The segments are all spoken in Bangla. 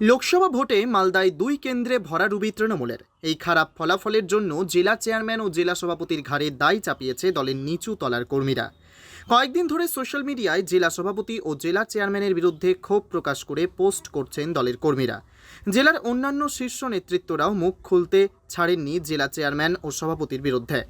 লোকসভা ভোটে মালদায় দুই কেন্দ্রে ভরাডুবি তৃণমূলের। এই খারাপ ফলাফলের জন্য জেলা চেয়ারম্যান ও জেলা সভাপতির ঘাড়ে দায় চাপিয়েছে দলের নিচু তলার কর্মীরা। কয়েকদিন ধরে সোশ্যাল মিডিয়ায় জেলা সভাপতি ও জেলা চেয়ারম্যানের বিরুদ্ধে ক্ষোভ প্রকাশ করে পোস্ট করছেন দলের কর্মীরা। জেলার অন্যান্য শীর্ষ নেতৃত্বরাও মুখ খুলতে ছাড়েননি জেলা চেয়ারম্যান ও সভাপতির বিরুদ্ধে।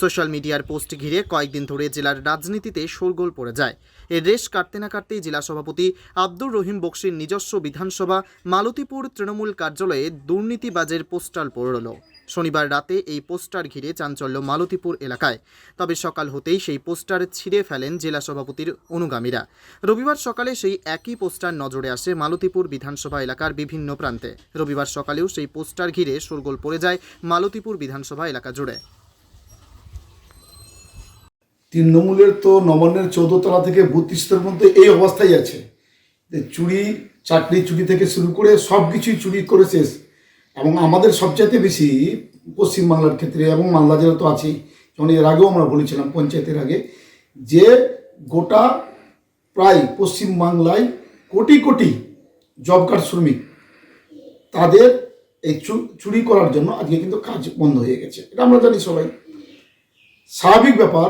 সোশ্যাল মিডিয়ার পোস্ট ঘিরে কয়েকদিন ধরে জেলার রাজনীতিতে শোরগোল পড়ে যায়। এর রেশ কাটতে না কাটতেই জেলা সভাপতি আব্দুর রহিম বক্সির নিজস্ব বিধানসভা, মালতীপুর তৃণমূল কার্যালয়ে দুর্নীতিবাজের পোস্টাল পড়ল। শনিবার রাতে এই পোস্টার ঘিরে চাঞ্চল্য মালতীপুর এলাকায়। তবে সকাল হতেই সেই পোস্টার ছিঁড়ে ফেলেন জেলা সভাপতির অনুগামীরা। রবিবার সকালে সেই একই পোস্টার নজরে আসে মালতীপুর বিধানসভা এলাকার বিভিন্ন প্রান্তে। রবিবার সকালেও সেই পোস্টার ঘিরে শোরগোল পড়ে যায় মালতীপুর বিধানসভা এলাকা জুড়ে। তৃণমূলের তো নবান্নের চৌদ্দতলা থেকে বত্রিশটার মধ্যে এই অবস্থায় আছে। চুরি চাকরি চুরি থেকে শুরু করে সব কিছুই চুরি করে শেষ। এবং আমাদের সবচাইতে বেশি পশ্চিমবাংলার ক্ষেত্রে এবং মালদা জেলা তো আছেই, যেমন এর আগেও আমরা বলেছিলাম পঞ্চায়েতের আগে, যে গোটা প্রায় পশ্চিমবাংলায় কোটি কোটি জব কার্ড শ্রমিক তাদের এই চুরি করার জন্য আজকে কিন্তু কাজ বন্ধ হয়ে গেছে। এটা আমরা জানি সবাই। স্বাভাবিক ব্যাপার,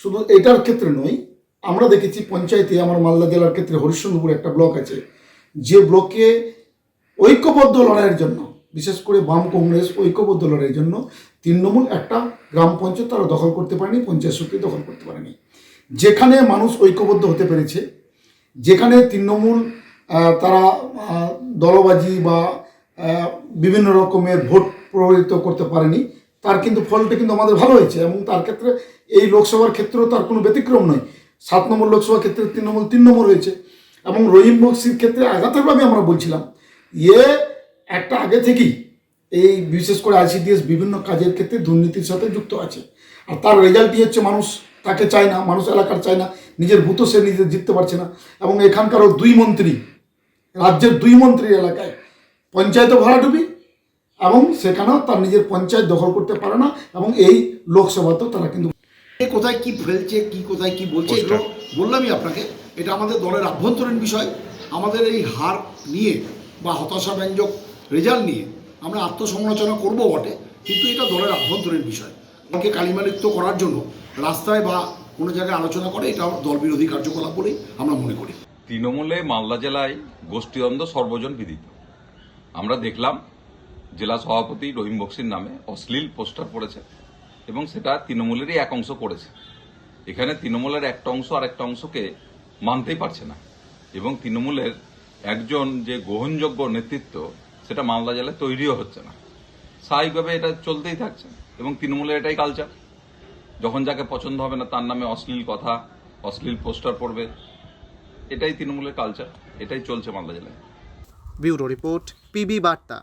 শুধু এটার ক্ষেত্রে নয়, আমরা দেখেছি পঞ্চায়েতে আমার মালদা জেলার ক্ষেত্রে হরিশ্চন্দ্রপুর একটা ব্লক আছে, যে ব্লকে ঐক্যবদ্ধ লড়াইয়ের জন্য বিশেষ করে বাম কংগ্রেস ঐক্যবদ্ধ লড়াইয়ের জন্য তৃণমূল একটা গ্রাম পঞ্চায়েত তারা দখল করতে পারেনি, পঞ্চায়েত সত্যি দখল করতে পারেনি। যেখানে মানুষ ঐক্যবদ্ধ হতে পেরেছে, যেখানে তৃণমূল তারা দলবাজি বা বিভিন্ন রকমের ভোট প্রভাবিত করতে পারেনি, তার কিন্তু ফলটা কিন্তু আমাদের ভালো হয়েছে এবং তার ক্ষেত্রে এই লোকসভার ক্ষেত্রেও তার কোনো ব্যতিক্রম নয়। সাত নম্বর লোকসভা ক্ষেত্রে তৃণমূল তিন নম্বর হয়েছে এবং রহিম বক্সির ক্ষেত্রে আঘাতেরভাবে আমরা বলছিলাম। ইয়ে একটা আগে থেকেই এই বিশেষ করে আইসিডিএস বিভিন্ন কাজের ক্ষেত্রে দুর্নীতির সাথে যুক্ত আছে। আর তার রেজাল্টই হচ্ছে মানুষ তাকে চায় না মানুষ এলাকার চায় না নিজের ভূত সে নিজে জিততে পারছে না। এবং এখানকারও দুই মন্ত্রী রাজ্যের দুই মন্ত্রীর এলাকায় পঞ্চায়েতও ভরাডুবি এবং সেখানেও তার নিজের পঞ্চায়েত দখল করতে পারে না এবং এই লোকসভাতেও তারা কিন্তু কোথায় কি ফেলছে কি কোথায় কি বলছে এগুলো বললামই আপনাকে। এটা আমাদের দলের আভ্যন্তরীণ বিষয়। আমাদের এই হার নিয়ে বা হতাশাব্যঞ্জক রেজাল্ট নিয়ে আমরা আত্মসমালোচনা করব বটে, কিন্তু এটা দলের আভ্যন্তরীণ বিষয়। দলকে কালিমালিপ্ত করার জন্য রাস্তায় বা কোনো জায়গায় আলোচনা করে, এটা দল বিরোধী কার্যকলাপ বলেই আমরা মনে করি। তৃণমূলে মালদা জেলায় গোষ্ঠীদ্বন্দ্ব সর্বজন বিদিত। আমরা দেখলাম জেলা সভাপতি রহিম বক্সির নামে অশ্লীল পোস্টার পড়েছে এবং সেটা তৃণমূলেরই এক অংশ করেছে। এখানে তৃণমূলের একটা অংশ আর একটা অংশকে মানতেই পারছে না। এবং তৃণমূলের একজন যে গ্রহণযোগ্য নেতৃত্ব সেটা মালদা জেলায় তৈরিও হচ্ছে না। স্বাভাবিকভাবে এটা চলতেই থাকছে এবং তৃণমূলের এটাই কালচার যখন যাকে পছন্দ হবে না, তার নামে অশ্লীল কথা, অশ্লীল পোস্টার পড়বে। এটাই তৃণমূলের কালচার এটাই চলছে মালদা জেলায়। ব্যুরো রিপোর্ট, পিবি বার্তা।